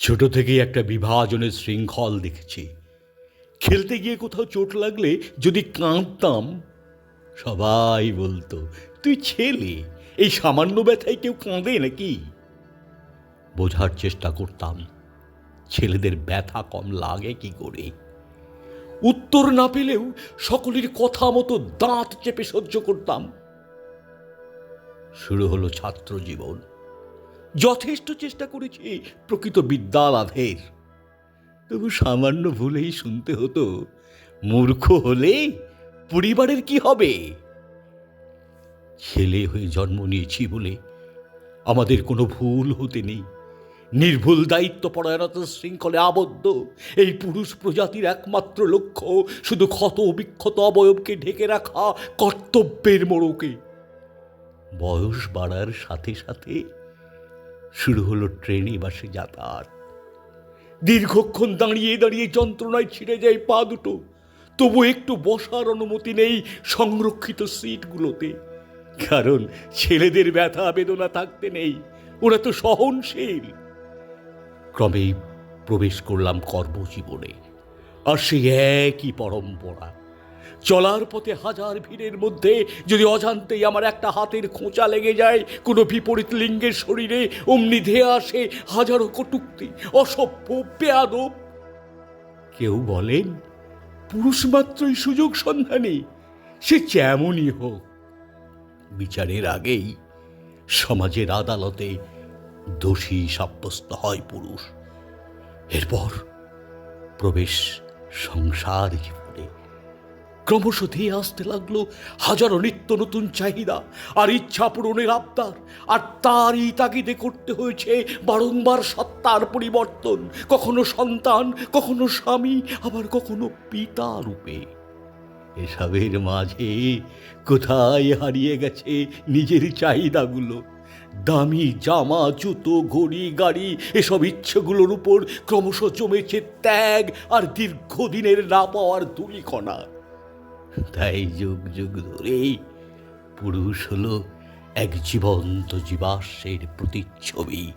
ছোট থেকেই একটা বিভাজনের শৃঙ্খল দেখেছি। খেলতে গিয়ে কোথাও চোট লাগলে যদি কাঁদতাম, সবাই বলতো, তুই ছেলে, এই সামান্য ব্যথায় কেউ কাঁদে নাকি? বোঝার চেষ্টা করতাম, ছেলেদের ব্যথা কম লাগে কি করে? উত্তর না পেলেও সকলের কথা মতো দাঁত চেপে সহ্য করতাম। শুরু হলো ছাত্র জীবন যথেষ্ট চেষ্টা করেছি প্রকৃত বিদ্যা লাভের তবু সামান্য ভুলেই শুনতে হতো, মূর্খ হলে পরিবারের কি হবে? ছেলে হয়ে জন্ম নিয়েছি বলে আমাদের কোনো ভুল হতে নেই। নির্ভুল দায়িত্ব পরায়ণতার শৃঙ্খলে আবদ্ধ, এই পুরুষ প্রজাতির একমাত্র লক্ষ্য শুধু ক্ষত বিক্ষত অবয়বকে ঢেকে রাখা কর্তব্যের মোড়কে। বয়স বাড়ার সাথে সাথে শুরু হলো ট্রেনে বাসে যাতায়াত। দীর্ঘক্ষণ দাঁড়িয়ে দাঁড়িয়ে যন্ত্রণায় ছিঁড়ে যায় পা দুটো। তবু একটু বসার অনুমতি নেই সংরক্ষিত সিটগুলোতে। কারণ ছেলেদের ব্যথা, বেদনা থাকতে নেই। ওরা তো সহনশীল। ক্রমেই প্রবেশ করলাম কর্মজীবনে। আর সেই একই পরম্পরা। চলার পথে হাজার ভিড়ের মধ্যে যদি অজান্তেই আমার একটা হাতের খোঁচা লেগে যায়, কোনো বিপরীত লিঙ্গের শরীরে অমনি ধেয়ে আসে হাজারো কটুক্তি, অসভ্য, বেয়াদব। কেউ বলেন, পুরুষ মাত্রই সুযোগ সন্ধানী, সে যেমনই হোক। বিচারের আগেই সমাজের আদালতে দোষী সাব্যস্ত হয় পুরুষ। এরপর প্রবেশ সংসার জীবনে। ক্রমশ ধেয়ে আসতে লাগল হাজারো নিত্য নতুন চাহিদা আর ইচ্ছা পূরণের আবদার। আর তারই তাগিদে করতে হয়েছে বারংবার সত্তার পরিবর্তন। কখনো সন্তান, কখনো স্বামী, আবার কখনো পিতা রূপে। এসবের মাঝে কোথায় হারিয়ে গেছে নিজের চাহিদাগুলো? দামি জামা, জুতো, ঘড়ি, গাড়ি, এসব ইচ্ছেগুলোর উপর ক্রমশ জমেছে ত্যাগ আর দীর্ঘদিনের না পাওয়ার দুলিকণা তাই যুগ যুগ ধরেই পুরুষ হলো এক জীবন্ত জীবাশ্মের প্রতিচ্ছবি।